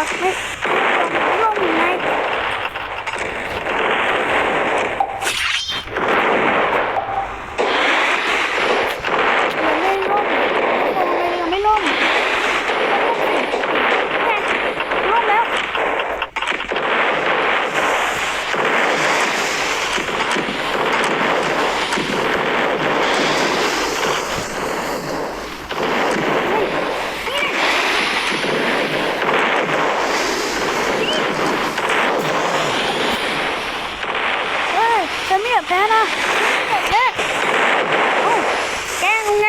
เอาเยือกไม่ลงไงมันไม่ล่มทำไมยังไม่ล่มล่มแล้ว เฮ้ยฉันไม่อยากแพ้นะฉันไม่อยากแพ้เอ้าแกล้งมึงไง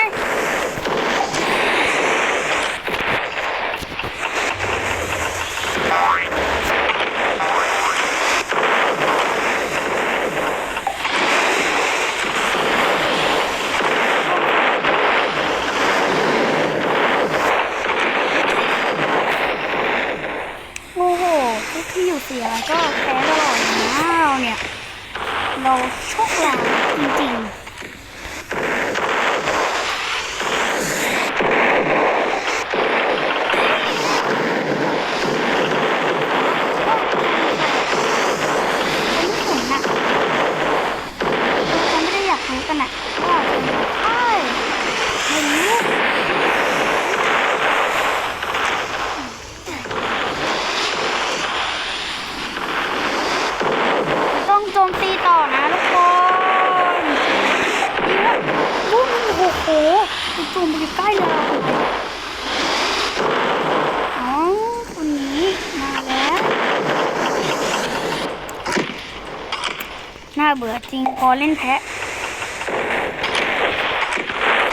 โอ้โห เสียู่เสียก็แพ้ตลอดนะเราเนี่ย เราโชคร้ายจริงๆฉันไม่เห็นน่ะฉันไม่ได้อยากรู้กันน่ะว่าใช่ไม่รู้ ต้องโจมตีต่อนะทุกคนดีแล้วลูกมันโอ้โห จู่ๆมันอยู่ใกล้เราอ๋อคนนี้มาแล้ว น่าเบื่อจริงพอเล่นแพะ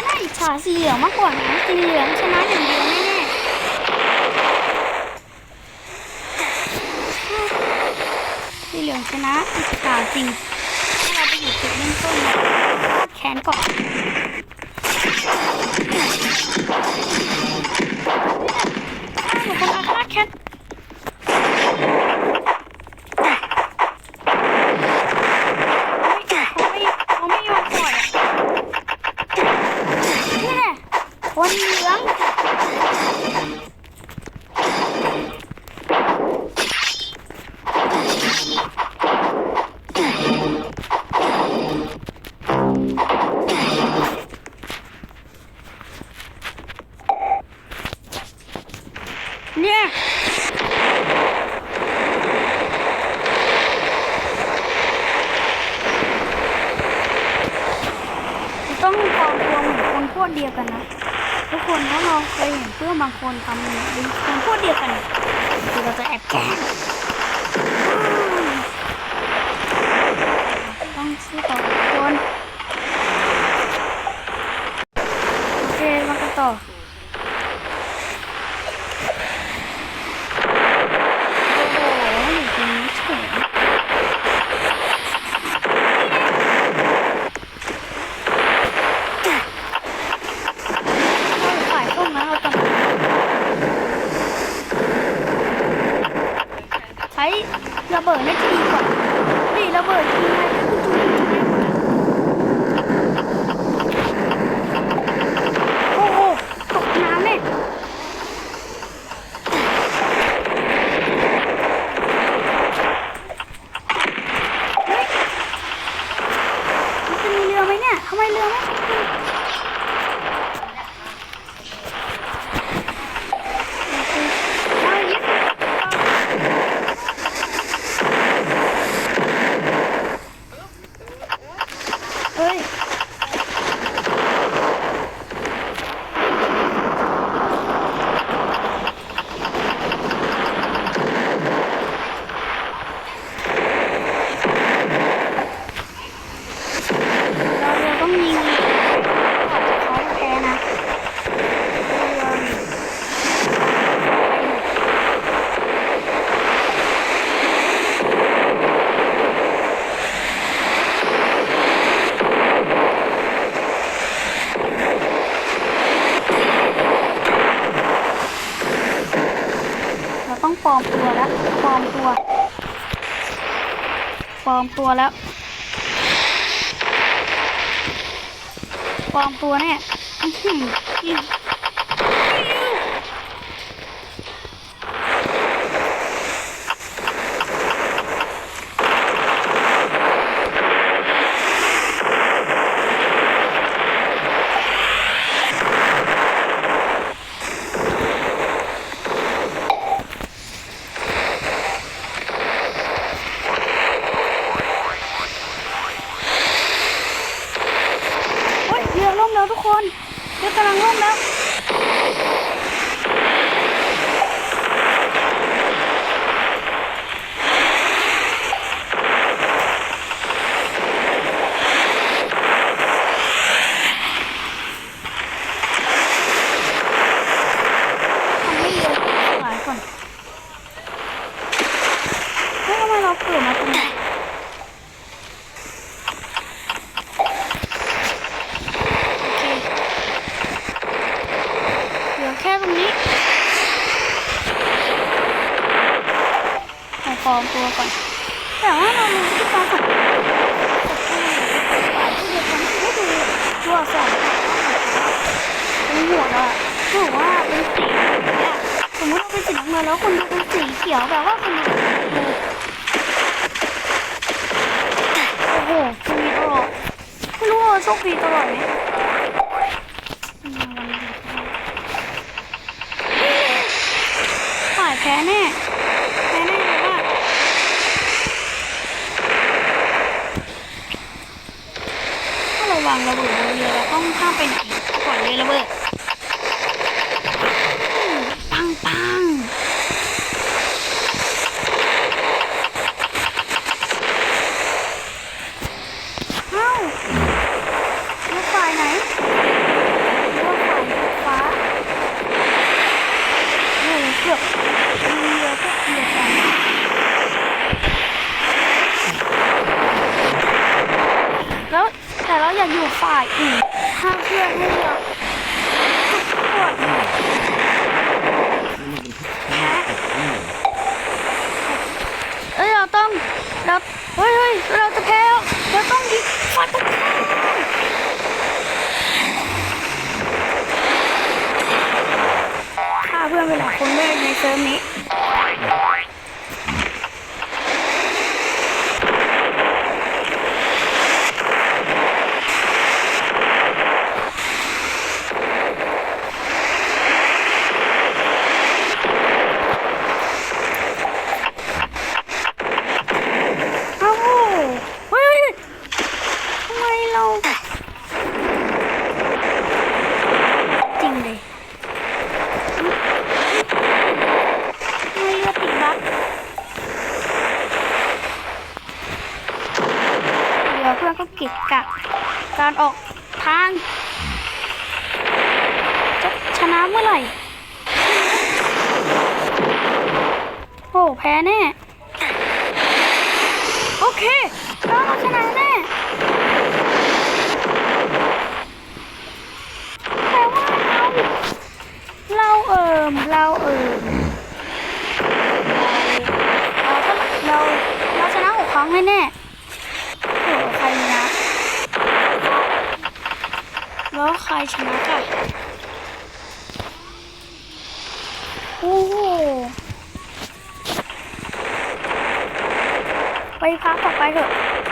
น่าอิจฉาสีเหลืองมากกว่านะสีเหลืองชนะอย่างเดียวแน่ๆสีเหลืองชนะอิจฉาจริงถ้าเราไปอยู่จุดเริ่มต้นเนี่ยแขนก่อนถ้าหนูคนอาฆาตแค้นเขาไม่เขาไม่ยอมปล่อยอะนี่แหละคนเหลือง เนี่ย ต้องกองรวมเหมือนคนพวกเดียวกันนะ ทุกคนถ้าเราเคยเห็นเพื่อนบางคนทำเป็นคนพวกเดียวกันคือเราจะแอบแกล้งต้องสู้ต่อทุกคนโอเคมากันต่อ โอ้โหอยู่ตรงนี้เฉยเราฝ่ายพวกนั้นเราต้อง ระเบิดน่าจะดีกว่าดิระเบิดยิงไงก็คือจุดจุดๆโอ้โหตกน้ำเนี่ยเฮ้ยมันจะมีเรือไหมเนี่ยทำไมเรือไม่ขึ้นเอาอีก เฮ้ย เราเราต้องยิงเขาแพ้นะเราต้องปลอมตัวแล้วปลอมตัวปล อมตัวแล้วปลอมตัวแน่ยอื้อหืออื้อเฮ้ยเรือล่มแล้วทุกคนเรือกำลังล่มแล้ว ทำให้เรือหลายก่อนเฮ้ยทำไมเราเกิดมาตรงนี้โอเคเหลือแค่ตรงนี้ อาปลอมตัวก่อน แต่ว่าเรารู้ที่การสังเกตที่เดียวกันดูตัวอักษรตรงหัวเราอะถือว่าเป็นสีสมมติเราเป็นสีน้ำเงินแล้วคนดูเป็นสีเขียวแบบว่าคนดูโอ้โหโชคดีตลอดไม่รู้ว่าโชคดีตลอดไหมฝ่ายแพ้แน่แพ้แน่เลยว่าถ้าเราวางระเบิดบนเรือเรา ต้องข้ามไปไหนก่อนเลยระเบิดปังปังเอ้าเรือฝ่ายไหนเรือฝ่ายฟ้าโอ้โหเกือบเรือก็เรือกันแล้วแต่เราอยากอยู่ฝ่ายอื่นถ้าเพื่อนให้เราทุกคน เอ้ยเราต้องเราเฮ้ยเฮ้ยเราจะแพ้แล้วเราต้องยิงฟันตะข้างฆ่าเพื่อนไปหลายคนเลยในเซิร์ฟนี้เอ้าเฮ้ยทำไมเรา จริงเลยทำไมเรือติดบั๊กเดี๋ยวเพื่อนก็เก็บกะการออกทาง จะชนะ เมื่อไหร่โอ้แพ้แน่ โอเคเราชนะแน่แต่ว่าเราเราเอิมเราเอิมเราเราก็ให้แน่โอ้ใครชนะแล้วใครชนะกันโอ้โห ไปพักต่อไปเถอะ